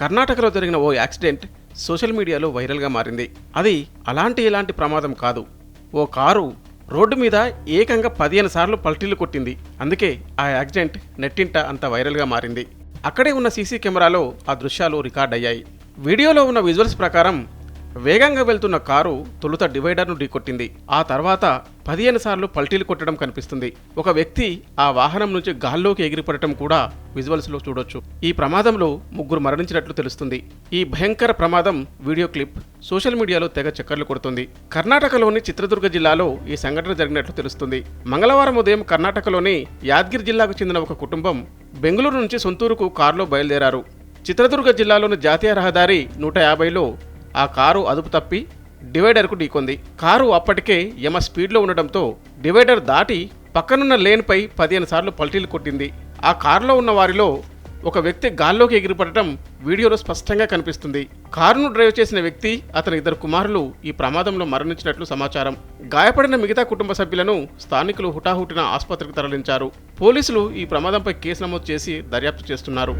కర్ణాటకలో జరిగిన ఓ accident social మీడియాలో వైరల్గా మారింది. అది అలాంటి ఇలాంటి ప్రమాదం కాదు. ఓ కారు రోడ్డు మీద ఏకంగా పదిహేను సార్లు పల్టీలు కొట్టింది. అందుకే ఆ యాక్సిడెంట్ నెట్టింట అంత వైరల్గా మారింది. అక్కడే ఉన్న సీసీ కెమెరాలో ఆ దృశ్యాలు రికార్డ్ అయ్యాయి. వీడియోలో ఉన్న విజువల్స్ ప్రకారం వేగంగా వెళ్తున్న కారు తొలుత డివైడర్ను ఢీకొట్టింది. ఆ తర్వాత పదిహేను సార్లు పల్టీలు కొట్టడం కనిపిస్తుంది. ఒక వ్యక్తి ఆ వాహనం నుంచి గాల్లోకి ఎగిరిపడటం కూడా విజువల్స్లో చూడొచ్చు. ఈ ప్రమాదంలో ముగ్గురు మరణించినట్లు తెలుస్తుంది. ఈ భయంకర ప్రమాదం వీడియో క్లిప్ సోషల్ మీడియాలో తెగ చక్కర్లు కొడుతుంది. కర్ణాటకలోని చిత్రదుర్గ జిల్లాలో ఈ సంఘటన జరిగినట్లు తెలుస్తుంది. మంగళవారం ఉదయం కర్ణాటకలోని యాద్గిరి జిల్లాకు చెందిన ఒక కుటుంబం బెంగళూరు నుంచి సొంతూరుకు కారులో బయలుదేరారు. చిత్రదుర్గ జిల్లాలోని జాతీయ రహదారి నూట యాభైలో ఆ కారు అదుపు తప్పి డివైడర్కు ఢీకొంది. కారు అప్పటికే యమ స్పీడ్లో ఉండడంతో డివైడర్ దాటి పక్కనున్న లేన్పై పదిహేను సార్లు పల్టీలు కొట్టింది. ఆ కారులో ఉన్న వారిలో ఒక వ్యక్తి గాల్లోకి ఎగిరిపడటం వీడియోలో స్పష్టంగా కనిపిస్తుంది. కారును డ్రైవ్ చేసిన వ్యక్తి అతని ఇద్దరు కుమారులు ఈ ప్రమాదంలో మరణించినట్లు సమాచారం. గాయపడిన మిగతా కుటుంబ సభ్యులను స్థానికులు హుటాహుటిన ఆసుపత్రికి తరలించారు. పోలీసులు ఈ ప్రమాదంపై కేసు నమోదు చేసి దర్యాప్తు చేస్తున్నారు.